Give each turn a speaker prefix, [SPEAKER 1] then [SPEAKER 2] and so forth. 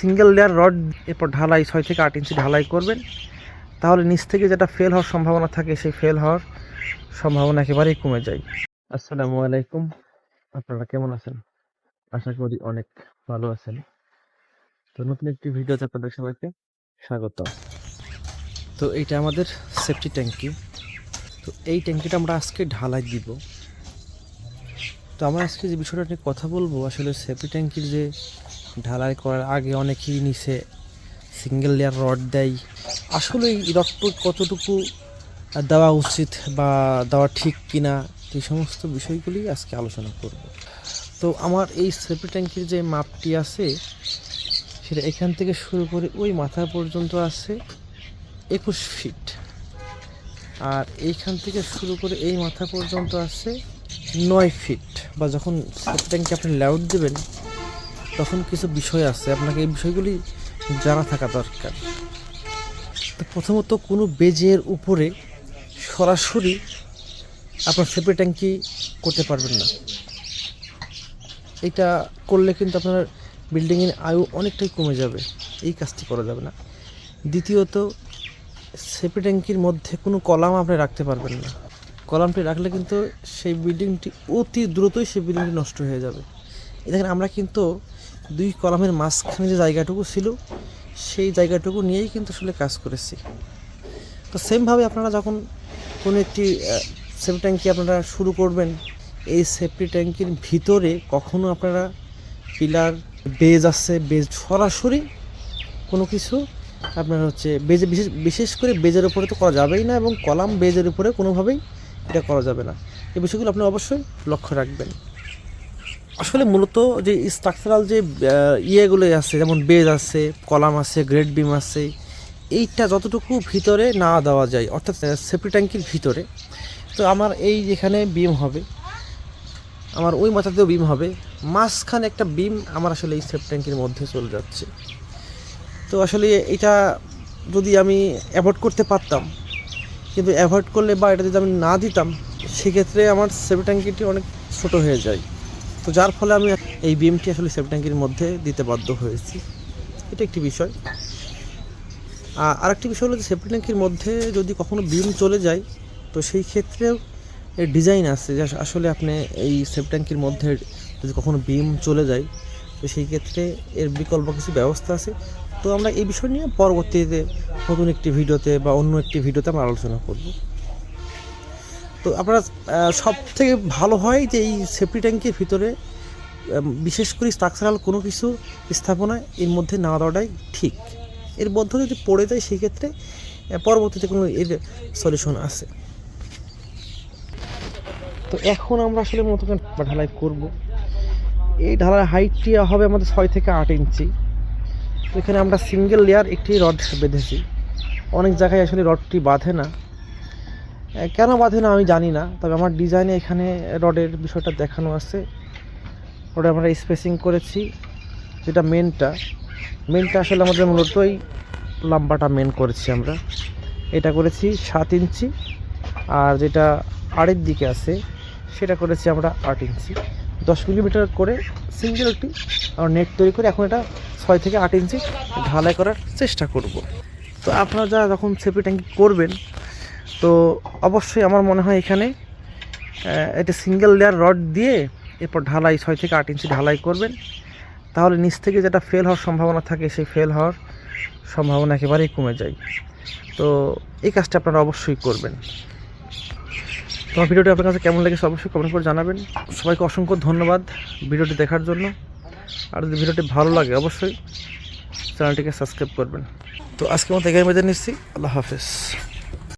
[SPEAKER 1] Single layer rod এরপর ঢালাই ছয় থেকে আট ইঞ্চি ঢালাই করবেন। তাহলে নিচ থেকে যেটা ফেল হওয়ার সম্ভাবনা থাকে, সেই ফেল হওয়ার সম্ভাবনা একেবারেই কমে যায়। আসসালামু আলাইকুম। আপনারা কেমন আছেন? আশা করি অনেক ভালো আছেন। তো নতুন একটি ভিডিওতে আপনাদের সবাইকে স্বাগত। তো এইটা আমাদের সেফটি ট্যাঙ্কি। তো এই ট্যাঙ্কিটা আমরা আজকে ঢালাই দিব। তো আমরা আজকে যে বিষয়টা নিয়ে কথা বলব, আসলে সেফটি ট্যাঙ্কির যে ঢালাই করার আগে অনেকেই নিচে সিঙ্গেল লেয়ার রড দেয়। আসলে এই রডটু কতটুকু দেওয়া উচিত বা দেওয়া ঠিক কিনা, এই সমস্ত বিষয়গুলি আজকে আলোচনা করব। তো আমার এই সেফটি ট্যাঙ্কির যে মাপটি আছে, সেটা এখান থেকে শুরু করে ওই মাথা পর্যন্ত আছে একুশ ফিট আর এইখান থেকে শুরু করে এই মাথা পর্যন্ত আছে নয় ফিট বা যখন সেফটি ট্যাঙ্কি আপনি লাউড দেবেন তখন কিছু বিষয় আছে, আপনাকে এই বিষয়গুলি জানা থাকা দরকার। তো প্রথমত কোনো বেজের উপরে সরাসরি আপনার সেপে ট্যাঙ্কি করতে পারবেন না। এটা করলে কিন্তু আপনার বিল্ডিংয়ের আয়ু অনেকটাই কমে যাবে, এই কাজটি করা যাবে না। দ্বিতীয়ত সেপে ট্যাঙ্কির মধ্যে কোনো কলাম আপনি রাখতে পারবেন না। কলামটি রাখলে কিন্তু সেই বিল্ডিংটি অতি দ্রুতই সেই বিল্ডিংটি নষ্ট হয়ে যাবে। এই দেখেন, আমরা কিন্তু দুই কলামের মাঝখানে যে জায়গাটুকু ছিল, সেই জায়গাটুকু নিয়েই কিন্তু আসলে কাজ করেছি। তো সেমভাবে আপনারা যখন কোনো একটি সেফটি ট্যাঙ্কি আপনারা শুরু করবেন, এই সেফটি ট্যাঙ্কির ভিতরে কখনো আপনারা পিলার বেজ আছে বেজ সরাসরি কোনো কিছু আপনার হচ্ছে বেজে বিশেষ বিশেষ করে বেজের উপরে তো করা যাবেই না এবং কলাম বেজের উপরে কোনোভাবেই এটা করা যাবে না। এই বিষয়গুলো আপনি অবশ্যই লক্ষ্য রাখবেন। আসলে মূলত যে স্ট্রাকচারাল যে ইয়েগুলো আছে, যেমন বেজ আছে, কলাম আছে গ্রেড বিম আছে, এইটা যতটুকু ভিতরে না দেওয়া যায়, অর্থাৎ সেফটি ট্যাঙ্কির ভিতরে, তো আমার এই যেখানে বিম হবে, আমার ওই মাথাতেও বিম হবে, মাঝখানে একটা বিম আমার আসলে এই সেফটি ট্যাঙ্কির মধ্যে চলে যাচ্ছে। তো আসলে এটা যদি আমি অ্যাভয়েড করতে পারতাম, কিন্তু অ্যাভয়েড করলে বা এটা যদি আমি না দিতাম, সেক্ষেত্রে আমার সেফটি ট্যাঙ্কিটি অনেক ছোট হয়ে যায়। তো যার ফলে আমি এই বিএমটি আসলে সেফটি ট্যাঙ্কির মধ্যে দিতে বাধ্য হয়েছি। এটা একটি বিষয়। আর আরেকটি বিষয় হলো যে সেফটি ট্যাঙ্কির মধ্যে যদি কখনো বিম চলে যায়, তো সেই ক্ষেত্রেও এর ডিজাইন আছে যে আসলে আপনি এই সেফটি ট্যাঙ্কির মধ্যে যদি কখনো বিম চলে যায়, তো সেই ক্ষেত্রে এর বিকল্প কিছু ব্যবস্থা আছে। তো আমরা এই বিষয় নিয়ে পরবর্তীতে নতুন একটি ভিডিওতে বা অন্য একটি ভিডিওতে আমরা আলোচনা করব। তো আপনারা সব থেকে ভালো হয় যে এই সেফটি ট্যাঙ্কের ভিতরে বিশেষ করে স্ট্রাকচারাল কোনো কিছু স্থাপনা এর মধ্যে না দেওয়াটাই ঠিক। এর মধ্যে যদি পড়ে যায় সেই ক্ষেত্রে পরবর্তীতে কোনো এর সলিউশন আছে। তো এখন আমরা আসলে মতো ঢালাই করব। এই ঢালাই হাইটটি হবে আমাদের ছয় থেকে আট ইঞ্চি। তো এখানে আমরা সিঙ্গেল লেয়ার একটি রড বেঁধেছি। অনেক জায়গায় আসলে রডটি বাঁধে না। কেন বাঁধে না আমি জানি না, তবে আমার ডিজাইনে এখানে রডের বিষয়টা দেখানো আছে। রডে আমরা স্পেসিং করেছি, যেটা মেনটা মেনটা আসলে আমাদের মূলত এই লম্বাটা মেন করেছি আমরা। এটা করেছি সাত ইঞ্চি, আর যেটা আড়ের দিকে আছে, সেটা করেছি আমরা আট ইঞ্চি। দশ মিলিমিটার করে সিঙ্গেল একটি আমরা নেট তৈরি করে এখন এটা ছয় থেকে আট ইঞ্চি ঢালাই করার চেষ্টা করব। তো আপনারা যারা যখন সেপি ট্যাঙ্কি করবেন তো অবশ্যই আমার মনে হয় এখানে এটা সিঙ্গেল লেয়ার রড দিয়ে এরপর ঢালাই, ছয় থেকে আট ইঞ্চি ঢালাই করবেন। তাহলে নিচ থেকে যেটা ফেল হওয়ার সম্ভাবনা থাকে, সেই ফেল হওয়ার সম্ভাবনা একেবারেই কমে যায়। তো এই কাজটা আপনারা অবশ্যই করবেন। তোমার ভিডিওটি আপনার কাছে কেমন লেগেছে অবশ্যই কমেন্ট করে জানাবেন। সবাইকে অসংখ্য ধন্যবাদ ভিডিওটি দেখার জন্য। আর যদি ভিডিওটি ভালো লাগে অবশ্যই চ্যানেলটিকে সাবস্ক্রাইব করবেন। তো আজকে মতো এখানে বেঁধে নিচ্ছি। আল্লাহ হাফেজ।